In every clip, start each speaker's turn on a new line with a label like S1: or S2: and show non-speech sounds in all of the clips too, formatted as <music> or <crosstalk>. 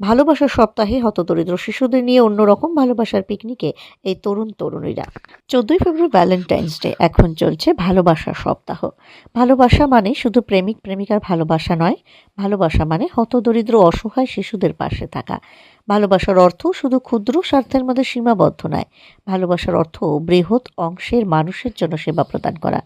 S1: ভালোবাসার সপ্তাহে হতদরিদ্র শিশুদের নিয়ে অন্যরকম ভালোবাসার পিকনিকে এই তরুণ তরুণীরা। চোদ্দই ফেব্রুয়ারি ভ্যালেন্টাইন্স ডে এখন চলছে ভালোবাসার সপ্তাহ। ভালোবাসা মানে শুধু প্রেমিক প্রেমিকার ভালোবাসা নয়, ভালোবাসা মানে হতদরিদ্র অসহায় শিশুদের পাশে থাকা। ভালোবাসার অর্থ শুধু ক্ষুদ্র স্বার্থের মধ্যে সীমাবদ্ধ নয়, ভালোবাসার অর্থ বৃহৎ অংশের মানুষের জন্য সেবা প্রদান করা।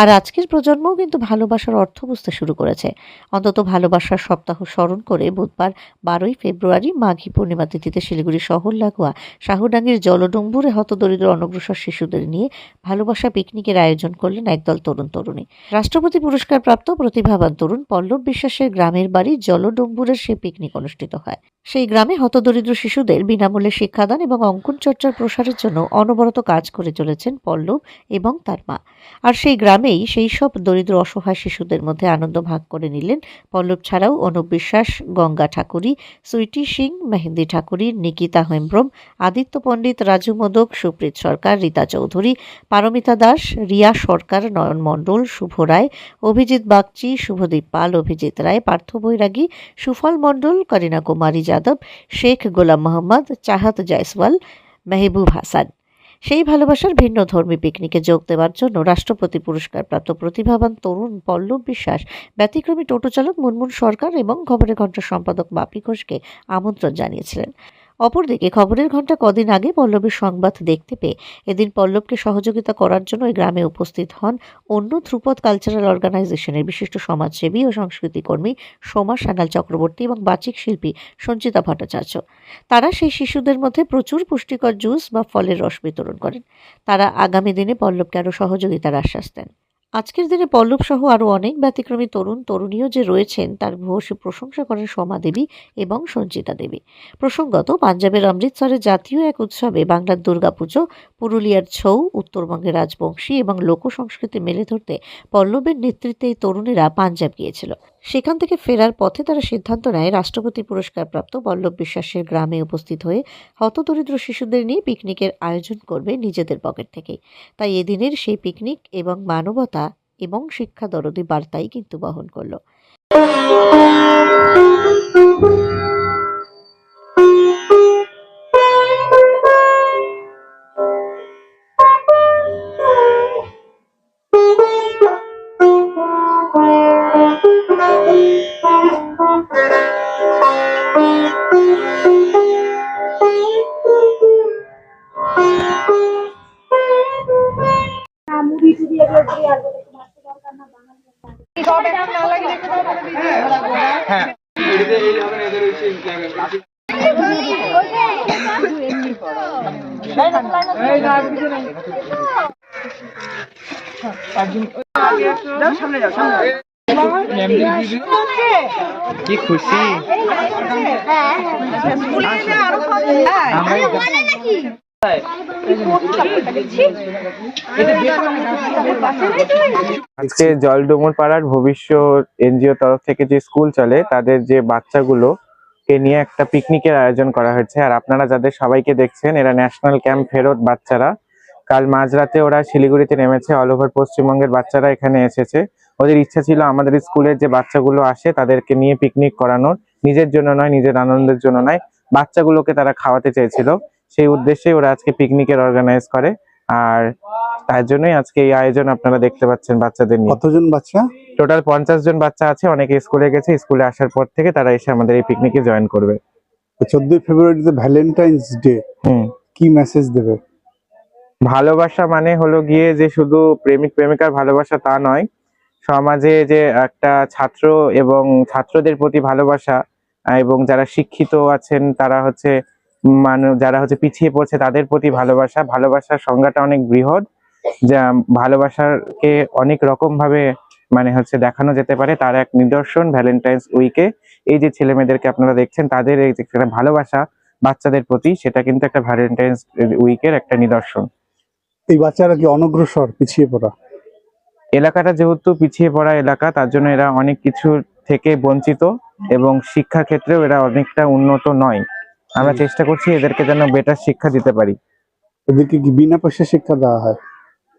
S1: আর আজকের প্রজন্মও কিন্তু ভালোবাসার অর্থ বুঝতে শুরু করেছে। অন্তত ভালোবাসার সপ্তাহ স্মরণ করে বুধবার বারোই ফেব্রুয়ারি মাঘী পূর্ণিমা তিথিতে শিলিগুড়ি শহর লাগোয়া শাহুডাঙ্গির জলডম্বুরে হতদরিদ্র অনগ্রসর শিশুদের নিয়ে ভালোবাসা পিকনিকের আয়োজন করলেন একদল তরুণ তরুণী। রাষ্ট্রপতি পুরস্কার প্রাপ্ত প্রতিভাবান তরুণ পল্লব বিশ্বাসের গ্রামের বাড়ি জলডম্বুরের সে পিকনিক অনুষ্ঠিত হয়। সেই গ্রামে হতদরিদ্র শিশুদের বিনামূল্যে শিক্ষাদান এবং অঙ্কন চর্চার প্রসারের জন্য অনবরত কাজ করে চলেছেন পল্লব এবং তার মা। আর সেই গ্রামেই সেই সব দরিদ্র অসহায় শিশুদের মধ্যে আনন্দ ভাগ করে নিলেন পল্লব ছাড়াও অনুপ বিশ্বাস গঙ্গা ঠাকুরি, সুইটি সিং, মেহেন্দি ঠাকুরি, নিকিতা হেমব্রম, আদিত্য পণ্ডিত রাজু মোদক, সুপ্রীত সরকার, রীতা চৌধুরী, পারমিতা দাস, রিয়া সরকার, নয়ন মণ্ডল, শুভ রায়, অভিজিৎ বাগচি, শুভদীপ পাল, অভিজিৎ রায়, পার্থ বৈরাগী, সুফল মণ্ডল, করিনা কুমারী যাদব, শেখ গোলাম মোহাম্মদ, চাহাত জয়সওয়াল, মেহবুব হাসান। সেই ভালোবাসার ভিন্ন ধর্মী পিকনিকে যোগ দেওয়ার জন্য রাষ্ট্রপতি পুরস্কার প্রাপ্ত প্রতিভাবান তরুণ পল্লব বিশ্বাস ব্যতিক্রমী টোটো চালক মুনমুন সরকার এবং খবরের ঘণ্টা সম্পাদক বাপি ঘোষকে আমন্ত্রণ জানিয়েছিলেন। অপরদিকে খবরের ঘণ্টা কদিন আগে পল্লবের সংবাদ দেখতে পেয়ে এদিন পল্লবকে সহযোগিতা করার জন্য ওই গ্রামে উপস্থিত হন অন্য ধ্রুপদ কালচারাল অর্গানাইজেশনের বিশিষ্ট সমাজসেবী ও সংস্কৃতি কর্মী সোমা সানাল চক্রবর্তী এবং বাচিক শিল্পী সঞ্চিতা ভট্টাচার্য। তারা সেই শিশুদের মধ্যে প্রচুর পুষ্টিকর জুস বা ফলের রস বিতরণ করেন। তারা আগামী দিনে পল্লবকে আরও সহযোগিতার আশ্বাস দেন। আজকের দিনে পল্লব সহ আরও অনেক ব্যতিক্রমী তরুণ তরুণীও যে রয়েছেন, তার ভূয়সী প্রশংসা করেন সোমা দেবী এবং সঞ্চিতা দেবী। প্রসঙ্গত, পাঞ্জাবের অমৃতসরের জাতীয় এক উৎসবে বাংলার দুর্গাপুজো, পুরুলিয়ার ছৌ, উত্তরবঙ্গের রাজবংশী এবং লোক সংস্কৃতি মেলে ধরতে পল্লবের নেতৃত্বে এই তরুণীরা পাঞ্জাব গিয়েছিল। সেখান থেকে ফেরার পথে তারা সিদ্ধান্ত নেয় রাষ্ট্রপতি পুরস্কারপ্রাপ্ত বল্লভ বিশ্বাসের গ্রামে উপস্থিত হয়ে হতদরিদ্র শিশুদের নিয়ে পিকনিকের আয়োজন করবে নিজেদের পকেট থেকেই তাই এদিনের সেই পিকনিক এবং মানবতা এবং শিক্ষা দরদি বার্তাই কিন্তু বহন করল।
S2: কি খুশি? আজকে জলডুমুর পাড়ার ভবিষ্যৎ এনজিও তরফ থেকে যে স্কুল চলে, তাদের যে বাচ্চাগুলো, কে নিয়ে একটা পিকনিকের আয়োজন করা হয়েছে। আর আপনারা যাদের সবাইকে দেখছেন, এরা ন্যাশনাল ক্যাম্প ফেরত বাচ্চারা। কাল মাঝরাতে ওরা শিলিগুড়িতে নেমেছে, অল ওভার পশ্চিমবঙ্গের বাচ্চারা এখানে এসেছে। ওদের ইচ্ছা ছিল আমাদের স্কুলের যে বাচ্চাগুলো আসে তাদেরকে নিয়ে পিকনিক করানোর। নিজের জন্য নয় নিজের আনন্দের জন্য নয়। বাচ্চাগুলোকে তারা খাওয়াতে চেয়েছিল। সেই উদ্দেশ্যেই ওরা আজকে পিকনিকের অর্গানাইজ করে। আর তার জন্যই আজকে এই আয়োজন আপনারা দেখতে পাচ্ছেন বাচ্চাদের নিয়ে।
S3: কতজন বাচ্চা?
S2: টোটাল পঞ্চাশ জন বাচ্চা আছে অনেকে স্কুলে গেছে স্কুলে আসার পর থেকে তারা এসে আমাদের এই পিকনিকে জয়েন করবে।
S3: চোদ্দই ফেব্রুয়ারিতে ভ্যালেন্টাইন্স ডে
S2: হুম।
S3: কি মেসেজ দেবে?
S2: ভালোবাসা মানে হলো গিয়ে যে শুধু প্রেমিক প্রেমিকার ভালোবাসা তা নয় সমাজে যে একটা ছাত্র এবং ছাত্রদের প্রতি ভালোবাসা এবং যারা শিক্ষিত আছেন, তারা হচ্ছে মানুষ যারা হচ্ছে পিছিয়ে পড়ছে, তাদের প্রতি ভালোবাসা। ভালোবাসার সংজ্ঞাটা অনেক বৃহৎ, যা ভালোবাসাকে অনেক রকম ভাবে মানে হচ্ছে দেখানো যেতে পারে। তার এক নিদর্শন ভ্যালেন্টাইন্স উইকে। এই যে ছেলে মেয়েদেরকে আপনারা দেখছেন, তাদের এই যে ভালোবাসা বাচ্চাদের প্রতি, সেটা কিন্তু একটা ভ্যালেন্টাইন্স উইকের একটা নিদর্শন।
S3: এই বাচ্চারা কি অনগ্রসর, পিছিয়ে পড়া?
S2: এলাকাটা যেহেতু পিছিয়ে পড়া এলাকা তার জন্য এরা অনেক কিছু থেকে বঞ্চিত এবং শিক্ষা ক্ষেত্রেও এরা অনেকটা উন্নত নয়। আমরা চেষ্টা করছি এদেরকে যেন বেটার শিক্ষা দিতে পারি।
S3: এদেরকে কি বিনা পয়সা শিক্ষা দেওয়া হয়?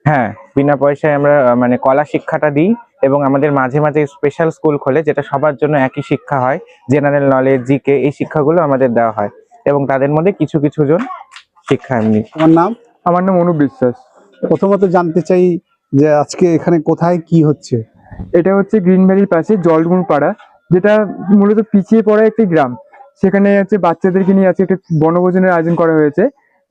S2: হ্যাঁ বিনা পয়সায় আমরা মানে কলা শিক্ষাটা দিই এবং আমাদের মাঝে মাঝে স্পেশাল স্কুল খোলে যেটা সবার জন্য একই শিক্ষা হয়। জেনারেল নলেজ জিকে এই শিক্ষাগুলো আমাদের দেওয়া হয় এবং তাদের মধ্যে কিছু কিছু জন শিক্ষা এমনি
S3: আমার নাম?
S4: আমার নাম অনুপ বিশ্বাস।
S3: প্রথমত জানতে চাই যে আজকে এখানে কোথায় কি হচ্ছে?
S4: এটা হচ্ছে গ্রিন ভ্যালির পাশে জলগুন পাড়া যেটা মূলত পিছিয়ে পড়া একটি গ্রাম। সেখানে হচ্ছে বাচ্চাদেরকে নিয়ে আজকে একটা বনভোজনের আয়োজন করা হয়েছে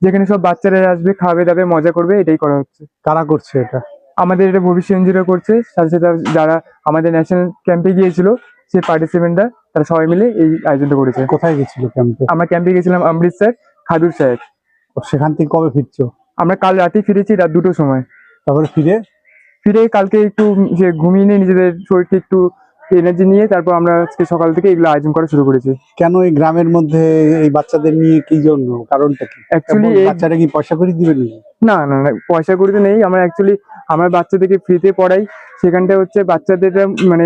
S4: যেখানে সব বাচ্চারা আসবে খাবে দাবে মজা করবে এটাই করা হচ্ছে।
S3: কারা করছে এটা?
S4: আমাদের এটা ভবিষ্যৎ এনজিও করছে সাথে সাথে যারা আমাদের ন্যাশনাল ক্যাম্পে গিয়েছিল সেই পার্টিসিপেন্টরা তারা সবাই মিলে এই আয়োজনটা করেছে।
S3: কোথায় গেছিল ক্যাম্পে?
S4: আমরা ক্যাম্পে গেছিলাম অমৃতসর খাদুর সাহেব।
S3: সেখান থেকে কবে ফিরছো?
S4: আমরা কাল রাতে ফিরেছি রাত দুটোর সময়।
S3: তারপরে ফিরে?
S4: ফিরে কালকে একটু যে ঘুমিয়ে নিয়ে নিজেদের শরীরকে একটু এনার্জি নিয়ে তারপর আমরা আজকে সকাল থেকে এগুলো আয়োজন করা শুরু করেছি।
S3: কেন এই গ্রামের মধ্যে এই বাচ্চাদের নিয়ে কি জন্য? কারণটা কি?
S4: অ্যাকচুয়ালি
S3: বাচ্চারা কি পয়সা করে দিবে
S4: না না না পয়সা করে তো নেই। আমরা অ্যাকচুয়ালি আমরা বাচ্চাদেরকে ফ্রিতে পড়াই। সেখানটা হচ্ছে বাচ্চাদের মানে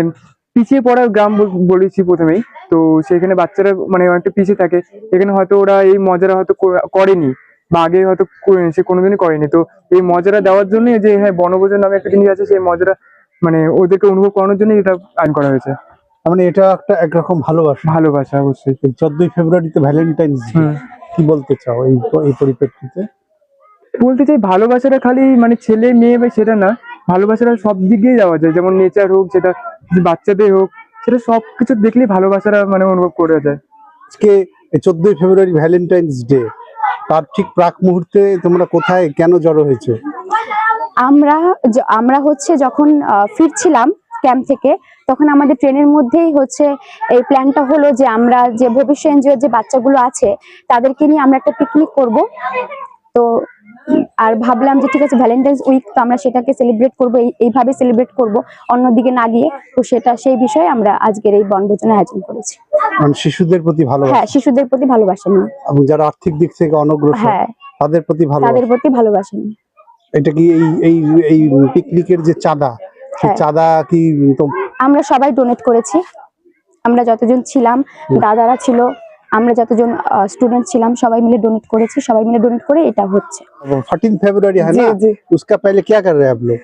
S4: পিছিয়ে পড়ার গ্রাম বলেছি প্রথমেই। তো সেখানে বাচ্চারা মানে অনেকটা পিছিয়ে থাকে। এখানে হয়তো ওরা এই মজাটা হয়তো করেনি। বা আগে হয়তো সে কোনোদিনই করেনি। তো এই মজাটা দেওয়ার জন্য যে হ্যাঁ বনভোজন নামে একটা জিনিস আছে সেই মজাটা মানে ওদেরকে অনুভব করানোর জন্য এটা আইন করা হয়েছে।
S3: মানে এটা একটা একরকম ভালোবাসা।
S4: ভালোবাসা অবশ্যই।
S3: চোদ্দই ফেব্রুয়ারিতে ভ্যালেন্টাইন্স ডে কি বলতে চাও এই এই পরিপ্রেক্ষিতে?
S4: বলতে চাই ভালোবাসাটা খালি মানে ছেলে মেয়ে বা সেটা না ভালোবাসাটা সব দিক দিয়ে যাওয়া যায়। যেমন নেচার হোক সেটা বাচ্চাদের হোক সেটা সব কিছু দেখলেই ভালোবাসাটা মানে অনুভব করা যায়।
S3: আজকে চোদ্দই ফেব্রুয়ারি ভ্যালেন্টাইন্স ডে তার ঠিক প্রাক মুহূর্তে তোমরা কোথায় কেন জড়ো হয়েছে?
S5: আমরা আমরা হচ্ছে যখন ফিরছিলাম ক্যাম্প থেকে, তখন আমাদের ট্রেনের মধ্যেই হচ্ছে এই প্ল্যানটা হলো যে আমরা যে ভবিষ্য এনজিওর যে বাচ্চাগুলো আছে, তাদেরকে নিয়ে আমরা একটা পিকনিক করব। তো আর ভাবলাম যে ঠিক আছে ভ্যালেন্টাইন্স উইক তো আমরা সেটাকে সেলিব্রেট করব এইভাবে সেলিব্রেট করব অন্যদিকে না গিয়ে। তো সেটা সেই বিষয়ে আমরা আজকের এই বনভোজনের আয়োজন করেছি।
S3: শিশুদের প্রতি ভালোবাসা।
S5: হ্যাঁ শিশুদের প্রতি ভালোবাসা নিয়ে।
S3: এবং যারা আর্থিক দিক থেকে অনগ্রসর
S5: হ্যাঁ।
S3: তাদের প্রতি ভালো
S5: তাদের প্রতি ভালোবাসা নিয়ে।
S3: এটা কি এই এই এই পিকনিকের যে চাঁদা সেই
S5: হ্যাঁ।
S3: চাঁদা কি
S5: আমরা সবাই ডোনেট করেছি। আমরা যতজন ছিলাম দাদারা ছিল আমরা যতজন স্টুডেন্ট ছিলাম সবাই মিলে ডোনেট করেছি সবাই মিলে ডোনেট করে এটা হচ্ছে।
S3: 14 ফেব্रुअरी है ना उसका पहले क्या कर रहे हैं आप लोग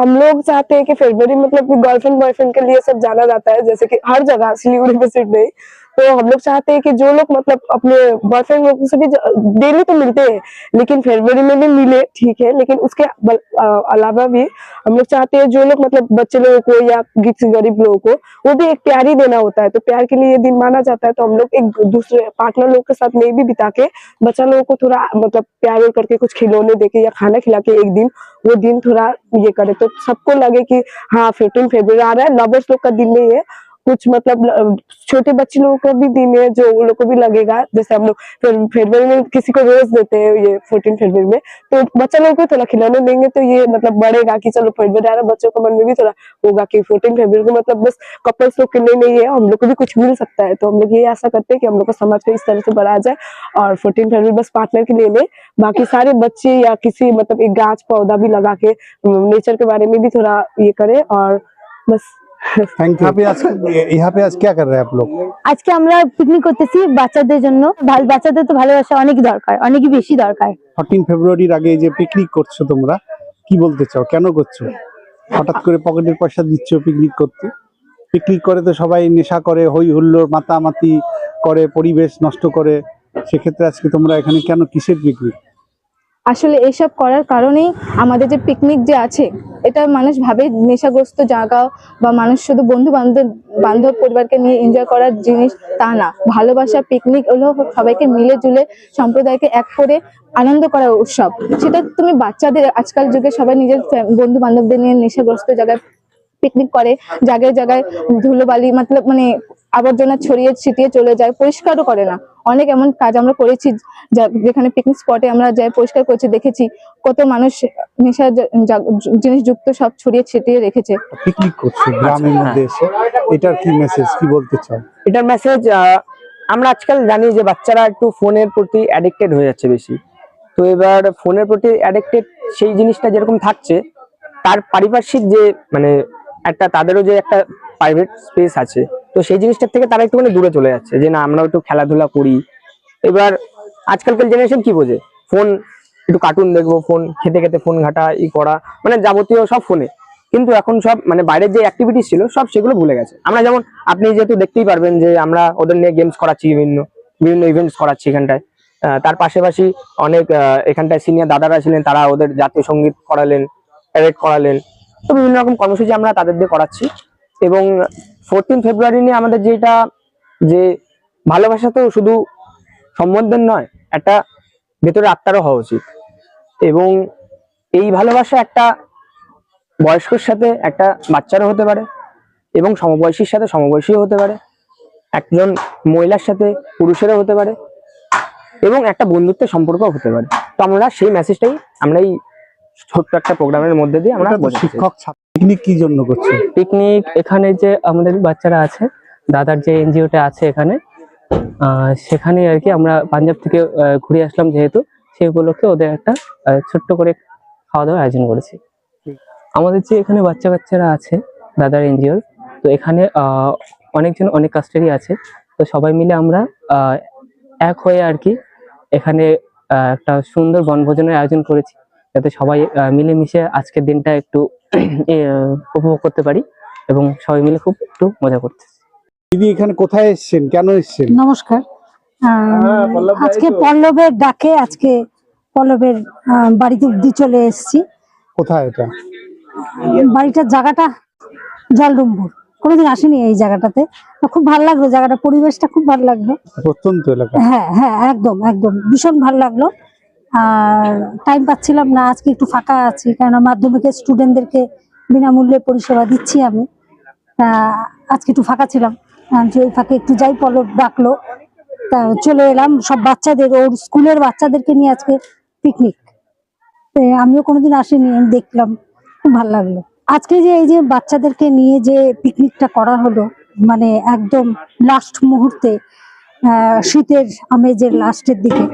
S6: हम लोग चाहते हैं कि फेब्रुवरी मतलब गर्लफ्रेंड बॉयफ्रेंड के लिए सब जाना जाता है जैसे कि हर जगह सिलीगुड़ी में सिर्फ़ नहीं। तो हम लोग चाहते हैं कि जो लोग मतलब अपने बॉयफ्रेंड लोग से भी डेली तो मिलते हैं, लेकिन फरवरी में भी मिले, ठीक है, लेकिन उसके अलावा भी हम लोग चाहते हैं जो लोग मतलब बच्चे लोगों को या किसी गरीब लोगों को, वो भी एक प्यार ही देना होता है। तो प्यार के लिए ये दिन माना जाता है तो हम लोग एक दूसरे पार्टनर लोग के साथ नहीं भी बिता के बच्चा लोगों को थोड़ा मतलब प्यार करके कुछ खिलौने देके या खाना खिला के एक दिन, वो दिन थोड़ा ये करे। तो सबको लगे कि हाँ फिफ्टीन फरवरी आ रहा है लवर्स लोग का दिन नहीं है कुछ मतलब छोटे बच्चे लोगों को भी दिन है, जो उन लोग को भी लगेगा। जैसे हम लोग फर- फरवरी में किसी को रोज देते हैं ये फोर्टीन फरवरी में तो बच्चा लोगों को थोड़ा खिलौने देंगे तो ये मतलब बढ़ेगा कि चलो फरवरी आ रहा बच्चों के मन में भी थोड़ा होगा कि फोर्टीन फरवरी को मतलब बस कपल्स लोग के लिए नहीं है हम लोग को भी कुछ मिल सकता है। तो हम लोग ये आशा करते हैं कि हम लोग को समाज को इस तरह से बढ़ाया जाए और फोर्टीन फरवरी बस पार्टनर के लिए नहीं, बाकी सारे बच्चे या किसी मतलब एक गाछ पौधा भी लगा के नेचर के बारे में भी थोड़ा ये करे और बस
S3: थैंक यू यहाँ पे आज यहाँ पे आज क्या कर रहे हैं आप लोग
S7: আজকে আমরা পিকনিক করতেছি বাচ্চাদের জন্য ভালো বাচ্চাদের তো ভালোবাসা অনেক দরকার অনেক বেশি দরকার
S3: ফোরটিন ফেব্রুয়ারির আগে যে পিকনিক করছো তোমরা কি বলতে চাও কেন করছো হঠাৎ করে পকেটের পয়সা দিচ্ছ পিকনিক করতে পিকনিক করে তো সবাই নেশা করে হই হুল্লোড় মাতামাতি করে পরিবেশ নষ্ট করে সেক্ষেত্রে আজকে তোমরা এখানে কেন কিসের পিকনিক
S8: আসলে এসব করার কারণেই আমাদের যে পিকনিক যে আছে, এটা মানুষ ভাবে নেশাগ্রস্ত জায়গা বা মানুষ শুধু বন্ধু বান্ধব বান্ধব পরিবারকে নিয়ে এনজয় করার জিনিস তা না। ভালোবাসা পিকনিক হলো সবাইকে মিলে জুলে সম্প্রদায়কে এক করে আনন্দ করার উৎসব। সেটা তুমি বাচ্চাদের আজকাল যুগে সবাই নিজের বন্ধু বান্ধবদের নিয়ে নেশাগ্রস্ত জায়গায় পিকনিক করে জায়গায় জায়গায় ধুলোবালি মতলব মানে আবর্জনা ছড়িয়ে ছিটিয়ে চলে যায় পরিষ্কারও করে না। অনেক এমন কাজ আমরা করেছি যা- যেখানে পিকনিক স্পটে আমরা যাই পরিষ্কার করেছি দেখেছি কত মানুষ নেশা জিনিস যুক্ত সব ছড়িয়ে ছিটিয়ে রেখেছে।
S3: পিকনিক করছে গ্রামের মধ্যে এসে। এটার কি মেসেজ কি বলতে চাও?
S9: এটার মেসেজ আমরা আজকাল জানি যে বাচ্চারা একটু ফোনের প্রতি অ্যাডিক্টেড হয়ে যাচ্ছে বেশি। তো এবার ফোনের প্রতি অ্যাডিক্টেড সেই জিনিসটা যেরকম থাকছে তার পারিপার্শ্বিক যে মানে একটা তাদেরও যে একটা প্রাইভেট স্পেস আছে, তো সেই জিনিসটার থেকে তারা একটুখানি দূরে চলে যাচ্ছে যে না, আমরাও একটু খেলাধুলা করি। এবার আজকালকার জেনারেশন কি বোঝে? ফোন একটু কার্টুন দেখব ফোন খেতে খেতে ফোন ঘাটা, ই করা মানে যাবতীয় সব ফোনে কিন্তু এখন সব মানে বাইরের যে অ্যাক্টিভিটিস ছিল, সব সেগুলো ভুলে গেছে। আমরা যেমন, আপনি যেহেতু দেখতেই পারবেন যে আমরা ওদের নিয়ে গেমস করাচ্ছি বিভিন্ন বিভিন্ন ইভেন্টস করাচ্ছি এখানটায়। তার পাশাপাশি অনেক এখানটায় সিনিয়র দাদারা ছিলেন, তারা ওদের জাতীয় সংগীত করালেন প্যারেড করালেন। তো বিভিন্ন রকম কর্মসূচি আমরা তাদের দিয়ে করাচ্ছি। এবং ফোরটিন ফেব্রুয়ারি নিয়ে আমাদের যেটা, যে ভালোবাসা তো শুধু সম্বন্ধের নয়, একটা ভেতরে আত্মারও হওয়া উচিত। এবং এই ভালোবাসা একটা বয়স্কর সাথে একটা বাচ্চারও হতে পারে, এবং সমবয়সীর সাথে সমবয়সীও হতে পারে, একজন মহিলার সাথে পুরুষেরও হতে পারে, এবং একটা বন্ধুত্বের সম্পর্কও হতে পারে। তো আমরা সেই মেসেজটাই আমরা এই ছোট্ট একটা প্রোগ্রামের মধ্যে দিয়ে আমরা।
S3: শিক্ষক ছাত্র। পিকনিক কি জন্য করছ?
S10: পিকনিক এখানে যে আমাদের বাচ্চারা আছে দাদার যে এনজিওটা আছে এখানে সেখানে আর কি আমরা পাঞ্জাব থেকে ঘুরে আসলাম যেহেতু সেই উপলক্ষে ওদের একটা ছোট্ট করে খাওয়া দাওয়ার আয়োজন করেছি। আমাদের যে এখানে বাচ্চা কাচ্চারা আছে দাদার এনজিওর তো এখানে আহ, অনেকজন অনেক কাস্টারি আছে তো সবাই মিলে আমরা আহ, এক হয়ে আর কি এখানে একটা সুন্দর বনভোজনের আয়োজন করেছি। যাতে সবাই মিলেমিশে আজকের দিনটা একটু <clears throat> উপভোগ করতে পারি এবং সবাই মিলে খুব একটু মজা করতে
S3: দিদি এখানে কোথায় এসেছেন? কেন এসছেন?
S7: নমস্কার। আহ,
S3: হ্যাঁ,
S7: আজকে পল্লবের ডাকে আজকে পল্লবের আহ, বাড়িতে অব্দি চলে এসেছি।
S3: কোথায় এটা?
S7: বাড়িটার জায়গাটা জলডুম্বুর কোনোদিন আসেনি এই জায়গাটাতে। খুব ভালো লাগল জায়গাটা পরিবেশটা খুব ভালো লাগল।
S3: প্রত্যন্ত এলাকা।
S7: হ্যাঁ হ্যাঁ একদম একদম। ভীষণ ভালো লাগল। টাইম পাচ্ছিলাম না, আজকে একটু ফাঁকা আছি, কেননা মাধ্যমিকের স্টুডেন্টদেরকে বিনামূল্যে পরিষেবা দিচ্ছি আমি। তা আজকে একটু ফাঁকা ছিলাম যে ওই ফাঁকে একটু যাই পলব ডাকলো। তা চলে এলাম, সব বাচ্চাদের, ওর স্কুলের বাচ্চাদেরকে নিয়ে আজকে পিকনিক আমিও কোনোদিন আসিনি, আমি দেখলাম, খুব ভালো লাগল। আজকে যে এই যে বাচ্চাদেরকে নিয়ে যে পিকনিকটা করা হলো মানে একদম লাস্ট মুহূর্তে শীতের আমেজের লাস্টের দিকে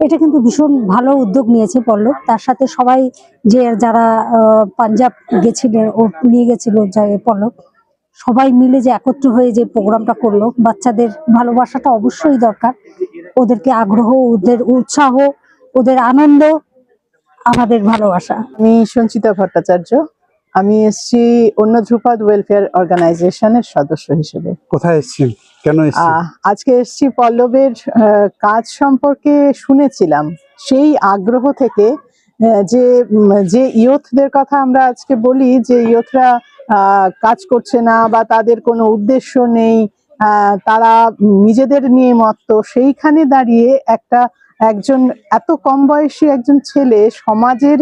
S7: এটা কিন্তু ভীষণ ভালো উদ্যোগ নিয়েছে পল্লব। তার সাথে সবাই যে যারা পাঞ্জাব গেছিলেন ও নিয়ে গেছিল পল্লব, সবাই মিলে যে একত্র হয়ে যে প্রোগ্রামটা করল, বাচ্চাদের ভালোবাসাটা অবশ্যই দরকার। ওদেরকে আগ্রহ, ওদের উৎসাহ, ওদের আনন্দ, আমাদের ভালোবাসা।
S11: আমি সঞ্চিতা ভট্টাচার্য। আমি এসছি অন্য ধ্রুপদ ওয়েলফেয়ার অর্গানাইজেশনের সদস্য হিসেবে।
S3: কোথায় এসেছেন কেন
S11: আজকে এসছি পল্লবের কাজ সম্পর্কে শুনেছিলাম। সেই আগ্রহ থেকে যে যে ইয়থদের কথা আমরা আজকে বলি যে ইয়থরা কাজ করছে না বা তাদের কোনো উদ্দেশ্য নেই আহ, তারা নিজেদের নিয়ে মত্ত সেইখানে দাঁড়িয়ে একটা একজন এত কম বয়সী একজন ছেলে সমাজের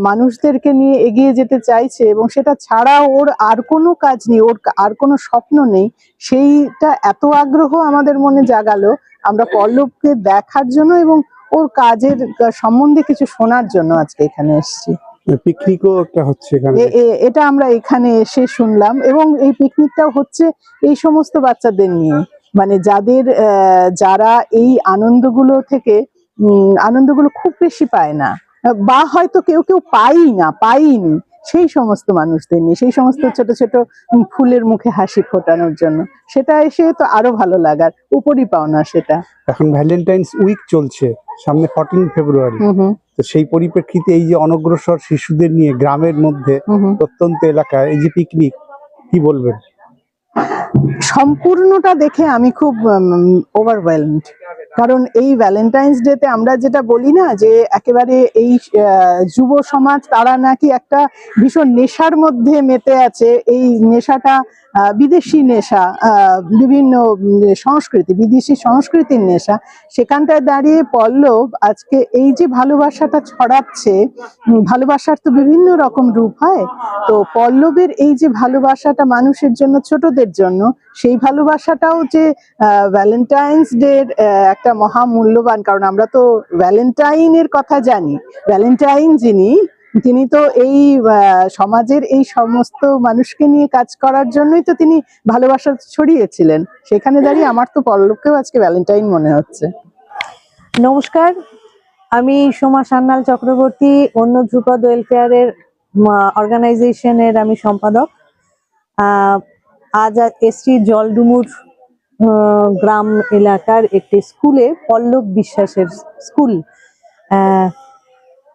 S11: মানুষদেরকে নিয়ে এগিয়ে যেতে চাইছে এবং সেটা ছাড়া ওর আর কোনো কাজ নেই ওর আর কোনো স্বপ্ন নেই সেইটা এত আগ্রহ আমাদের মনে জাগালো আমরা পল্লবকে দেখার জন্য এবং ওর কাজের সম্বন্ধে কিছু শোনার জন্য আজকে এখানে এসেছি।
S3: পিকনিকও একটা হচ্ছে এখানে।
S11: এটা আমরা এখানে এসে শুনলাম এবং এই পিকনিকটাও হচ্ছে এই সমস্ত বাচ্চাদের নিয়ে। মানে যাদের যারা এই আনন্দগুলো থেকে আনন্দগুলো খুব বেশি পায় না। বা হয়তো কেউ কেউ পাই না পাইনি সেই সমস্ত মানুষদের নিয়ে সেই সমস্ত ছোট ছোট ফুলের মুখে হাসি ফোটানোর জন্য। সেটা এসে তো আরও ভালো লাগার উপরই পাওনা সেটা।
S3: এখন ভ্যালেন্টাইন্স উইক চলছে সামনে ফর্টিন ফেব্রুয়ারি তো সেই পরিপ্রেক্ষিতে এই যে অনগ্রসর শিশুদের নিয়ে গ্রামের মধ্যে প্রত্যন্ত এলাকায় এই যে পিকনিক কি বলবেন?
S11: সম্পূর্ণটা দেখে আমি খুব ওভারওয়েলমড কারণ এই ভ্যালেন্টাইন্স ডেতে আমরা যেটা বলি না যে একেবারে এই যুব সমাজ তারা নাকি একটা ভীষণ নেশার মধ্যে মেতে আছে। এই নেশাটা বিদেশি নেশা বিভিন্ন সংস্কৃতি, বিদেশি সংস্কৃতির নেশা, সেখানটায় দাঁড়িয়ে পল্লব আজকে এই যে ভালোবাসাটা ছড়াচ্ছে ভালোবাসার তো বিভিন্ন রকম রূপ হয়, তো পল্লবের এই যে ভালোবাসাটা মানুষের জন্য, ছোটদের জন্য, সেই ভালোবাসাটাও যে ভ্যালেন্টাইন্স ডে একটা মহামূল্যবান, কারণ আমরা তো ভ্যালেন্টাইনের কথা জানি ভ্যালেন্টাইন যিনি তিনি তো এই সমাজের এই সমস্ত মানুষকে নিয়ে কাজ করার জন্যই তো তিনি ভালোবাসা ছড়িয়েছিলেন। সেখানে দাঁড়িয়ে আমার তো পল্লবকেও আজকে ভ্যালেন্টাইন মনে হচ্ছে।
S12: নমস্কার, আমি সোমা সান্যাল চক্রবর্তী, অন্য ধ্রুপদ ওয়েলফেয়ারের অর্গানাইজেশনের আমি সম্পাদক। আজ এসছি জলডুমুর গ্রাম এলাকার একটি স্কুলে, পল্লব বিশ্বাসের স্কুল।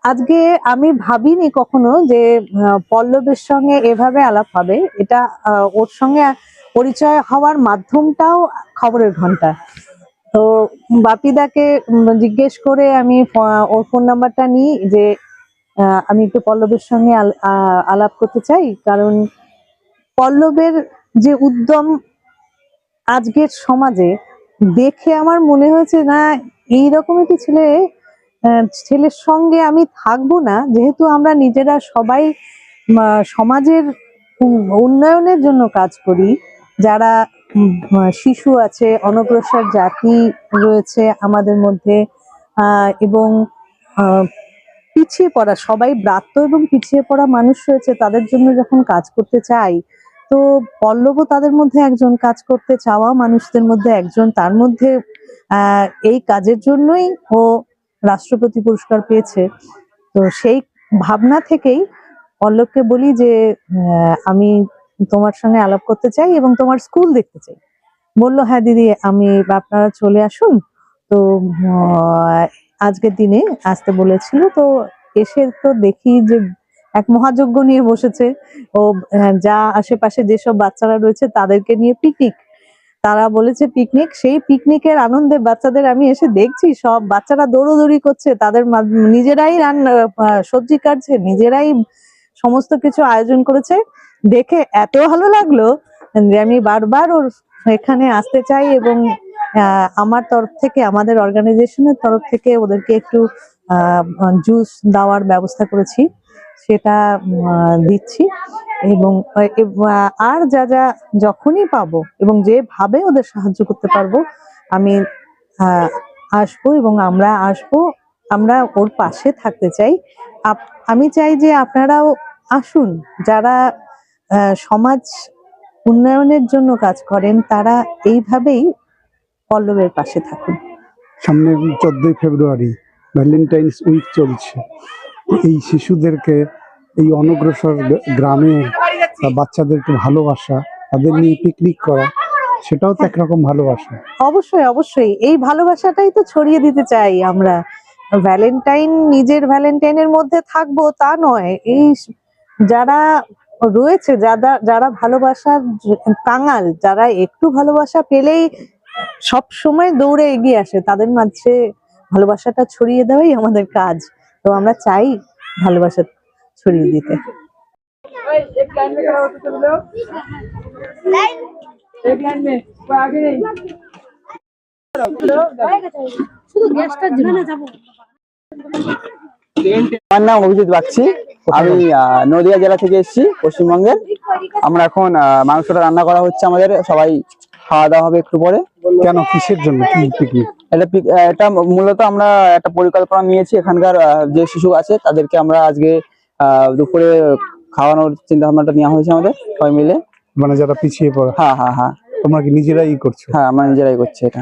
S12: আজকে আমি ভাবিনি কখনো যে পল্লবের সঙ্গে এভাবে আলাপ হবে। এটা ওর সঙ্গে পরিচয় হওয়ার মাধ্যমটাও খবরের ঘণ্টা। তো বাপিদাকে জিজ্ঞেস করে আমি ওর ফোন নাম্বারটা নিই যে আমি একটু পল্লবের সঙ্গে আল- আলাপ করতে চাই। কারণ পল্লবের যে উদ্যম আজকের সমাজে দেখে আমার মনে হয়েছে, না এইরকম একটি ছেলে ছেলের সঙ্গে আমি থাকব না, যেহেতু আমরা নিজেরা সবাই সমাজের উন্নয়নের জন্য কাজ করি। যারা শিশু আছে অনগ্রসর জাতি রয়েছে আমাদের মধ্যে এবং পিছিয়ে পড়া, সবাই ব্রাত্য এবং পিছিয়ে পড়া মানুষ রয়েছে, তাদের জন্য যখন কাজ করতে চাই, তো পল্লবও তাদের মধ্যে একজন, কাজ করতে চাওয়া মানুষদের মধ্যে একজন, তার মধ্যে এই কাজের জন্যই ও রাষ্ট্রপতি পুরস্কার পেয়েছে। তো সেই ভাবনা থেকেই পল্লবকে বলি যে আমি তোমার সঙ্গে আলাপ করতে চাই এবং তোমার স্কুল দেখতে চাই। বলল হ্যাঁ দিদি আমি আপনারা চলে আসুন। তো আজকের দিনে আসতে বলেছিল। তো এসে তো দেখি যে এক মহাযজ্ঞ নিয়ে বসেছে। ও আহ, যা আশেপাশে যেসব বাচ্চারা রয়েছে তাদেরকে নিয়ে পিকনিক তারা বলেছে পিকনিক সেই পিকনিকের আনন্দে বাচ্চাদের আমি এসে দেখছি, সব বাচ্চারা দৌড়োদৌড়ি করছে, তাদের নিজেরাই রান্না সবজি কাটছে, নিজেরাই সমস্ত কিছু আয়োজন করেছে। দেখে এত ভালো লাগল যে আমি বারবার ওর এখানে আসতে চাই এবং আমার তরফ থেকে, আমাদের অর্গানাইজেশনের তরফ থেকে ওদেরকে একটু জুস দেওয়ার ব্যবস্থা করেছি, সেটা দিচ্ছি। এবং আর যা যা যখনই পাবো এবং যেভাবে ওদের সাহায্য করতে পারব, আমি আসব এবং আমরা আসব, আমরা ওর পাশে থাকতে চাই। আমি চাই যে আপনারাও আসুন। যারা সমাজ উন্নয়নের জন্য কাজ করেন, তারা এইভাবেই পল্লবের পাশে থাকুন।
S3: সামনে চোদ্দই ফেব্রুয়ারি, ভ্যালেন্টাইন্স উইক চলছে। এই শিশুদেরকে এই অনগ্রসর গ্রামে বাচ্চাদেরকে ভালোবাসা, তাদের নিয়ে পিকনিক করা, সেটাও তো একরকম ভালোবাসা।
S12: অবশ্যই অবশ্যই। এই ভালোবাসাটাই তো ছড়িয়ে দিতে চাই আমরা। ভ্যালেন্টাইন নিজের ভ্যালেন্টাইনের মধ্যে থাকব তা নয়। এই যারা রয়েছে যারা যারা ভালোবাসার জ- কাঙাল যারা একটু ভালোবাসা পেলেই সব সময় দৌড়ে এগিয়ে আসে, তাদের মাঝে ভালোবাসাটা ছড়িয়ে দেওয়াই আমাদের কাজ। তো আমরা চাই ভালোবাসা ছড়িয়ে দিতে।
S9: আমার নাম অভিজিৎ বাগচি। আমি আহ, নদিয়া জেলা থেকে এসেছি পশ্চিমবঙ্গের। আমরা এখন আহ, মাংসটা রান্না করা হচ্ছে আমাদের। সবাই খাওয়া দাওয়া হবে একটু পরে।
S3: কেন? কিসের জন্য? কি পিকনিক
S9: এটা পিক- এটা মূলত আমরা একটা পরিকল্পনা নিয়েছি। এখানকার যে শিশু আছে তাদেরকে আমরা আজকে দুপুরে খাওয়ানোর চিন্তা ভাবনাটা নেওয়া হয়েছে আমাদের সবাই মিলে।
S3: মানে যারা পিছিয়ে পড়ে।
S9: হ্যাঁ হ্যাঁ হ্যাঁ।
S3: তোমরা কি নিজেরাই করছ?
S9: হ্যাঁ আমরা নিজেরাই করছি এটা।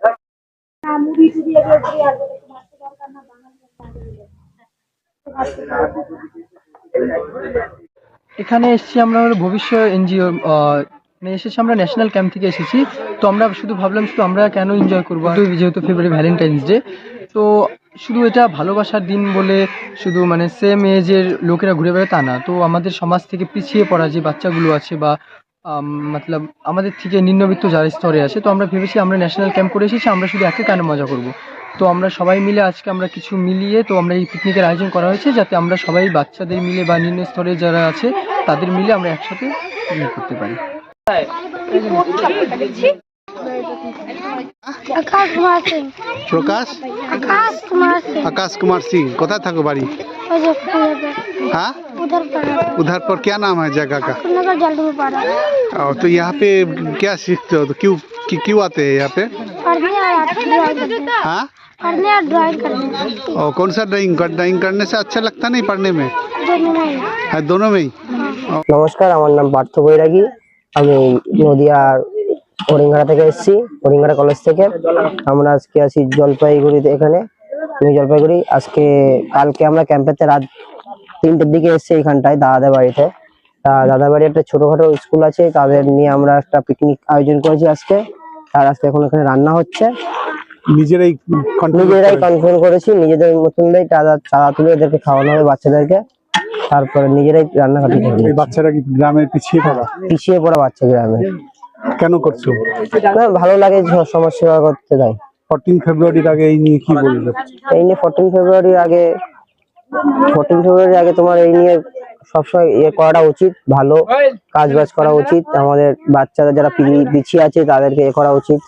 S13: না টুড়ি এগুলো দরকার না বাঙালি
S14: এখানে এসেছি আমরা ভবিষ্যৎ এনজিও মানে এসেছি আমরা ন্যাশনাল ক্যাম্প থেকে এসেছি। তো আমরা শুধু ভাবলাম, শুধু আমরা কেন এনজয় করব? যেহেতু- ফেব্রুয়ারি ভ্যালেন্টাইন্স ডে তো শুধু এটা ভালোবাসার দিন বলে শুধু মানে সেম এজের লোকেরা ঘুরে বেড়ায় তা না। তো আমাদের সমাজ থেকে পিছিয়ে পড়া যে বাচ্চাগুলো আছে বা মতলব আমাদের থেকে নিম্নবিত্ত যারা স্তরে আছে তো আমরা ভেবেছি আমরা ন্যাশনাল ক্যাম্প করে এসেছি আমরা শুধু একে কানে মজা করব। তো আমরা সবাই মিলে আজকে আমরা কিছু মিলিয়ে তো আমরা এই পিকনিকের আয়োজন করা হয়েছে যাতে আমরা সবাই বাচ্চাদের মিলে বা নিম্ন স্তরে যারা আছে তাদের মিলে আমরা একসাথে ইয়ে করতে পারি।
S3: প্রকাশ?
S13: আকাশ কুমার সিং।
S3: কোথায় থাকো বাড়ি? হ্যাঁ? था बाड़ी
S13: ওই যে পুরো
S3: हाँ
S13: उधर पर
S3: उधर पर क्या नाम है जगह का
S13: नगर जल्दी में पड़ा
S3: और तो यहाँ पे क्या सीखते हो तो क्यों कि- क्यों आते हैं यहाँ पे
S13: पढ़ने और ड्राइंग करने
S3: हाँ
S13: पढ़ने और ड्राइंग करने
S3: और कौन सा ड्राइंग कर ड्राइंग करने से अच्छा लगता नहीं पढ़ने में
S13: दोनों में ही।
S3: हाँ, दोनों में ही
S9: নমস্কার আমার নাম পার্থ বৈরাগী আমি নদিয়ার হরিঙ্গাড়া থেকে এসেছি হরিঙ্গাড়া কলেজ থেকে আমরা আজকে আছি জলপাইগুড়িতে এখানে নিউ জলপাইগুড়ি আজকে কালকে আমরা ক্যাম্পেতে রাত তিনটের দিকে এসেছি এখানটায় দাদাদের বাড়িতে। তা দাদার বাড়ি একটা ছোটখাটো স্কুল আছে তাদের নিয়ে আমরা একটা পিকনিক আয়োজন করেছি আজকে। তার আজকে এখন এখানে রান্না হচ্ছে।
S3: নিজেরাই
S9: নিজেরাই। কন্ট্রোল করেছি নিজেদের মতনই চাঁদা চাঁদা তুলে এদেরকে খাওয়ানো হবে বাচ্চাদেরকে। তারপরে নিজেরাই রান্নাঘাটি
S3: এই বাচ্চারা কি গ্রামের পিছিয়ে পড়া?
S9: পিছিয়ে পড়া বাচ্চা গ্রামে।
S3: কেন করছ?
S9: না ভালো লাগে সমাজ সেবা করতে তাই।
S3: ফোরটিন ফেব্রুয়ারির আগে এই নিয়ে কি বলবে?
S9: এই নিয়ে ফোরটিন ফেব্রুয়ারির আগে ফোরটিন ফেব্রুয়ারি আগে তোমার এই নিয়ে সবসময় ইয়ে করাটা উচিত, ভালো কাজ বাজ করা উচিত। আমাদের বাচ্চারা যারা পিছিয়ে আছে তাদেরকে ইয়ে করা উচিত।